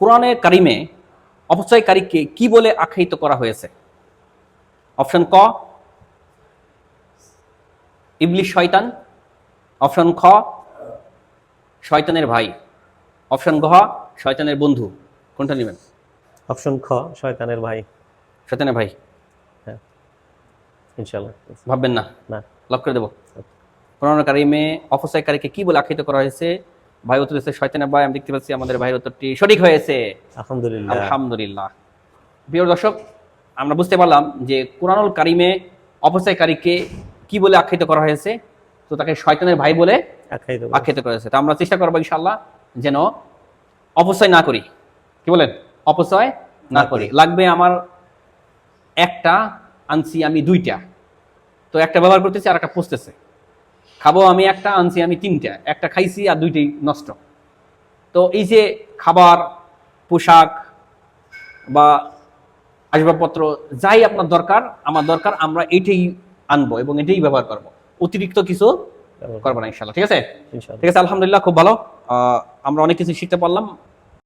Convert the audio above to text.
কোরআনে কারিমে অপচয়কারীকে কি বলে আখ্যায়িত করা হয়েছে? অপশন ক ইবলিশ শয়তান। অপশন খ শয়তানের ভাই। অপশন ঘ শয়তানের বন্ধু। কোনটা নেবেন? অপশন খ শয়তানের ভাই। শয়তানের ভাই। ইনশাল্লাহ ভাববেন না? না। লক করে দেবো। কোরআন কারিমে অপচয়কারীকে কি বলে আখ্যায়িত করা হয়েছে? ভাই উত্তর দিচ্ছে শয়তানের ভাই আমি দেখতে পাচ্ছি আমাদের ভাইয়ের উত্তরটি সঠিক হয়েছে। আলহামদুলিল্লাহ। আলহামদুলিল্লাহ। প্রিয় দর্শক আমরা বুঝতে পারলাম যে কোরআনুল কারিমে অপচয়কারীকে কি বলে আখ্যায়িত করা হয়েছে? তো তাকে শয়তানের ভাই বলে। আখ্যায়িত করা হয়েছে তা আমরা চেষ্টা করব ইনশাল্লাহ যেন অপচয় না করি। কি বলেন? অপচয় না করি। লাগবে আমার একটা আনছি আমি দুইটা। তো একটা ব্যবহার করতেছি আর একটা পুষতেছে খাব আমি একটা আনছি আমি তিনটা একটা খাইছি আর দুইটাই নষ্ট। তো এই যে খাবার পোশাক বা আসবাবপত্র যাই আপনার দরকার আমার দরকার আমরা এটাই আনব এবং এটাই ব্যবহার করব। অতিরিক্ত কিছু করব না ইনশাল্লাহ ঠিক আছে? ঠিক আছে আলহামদুলিল্লাহ খুব ভালো। আহ, আমরা অনেক কিছু শিখতে পারলাম।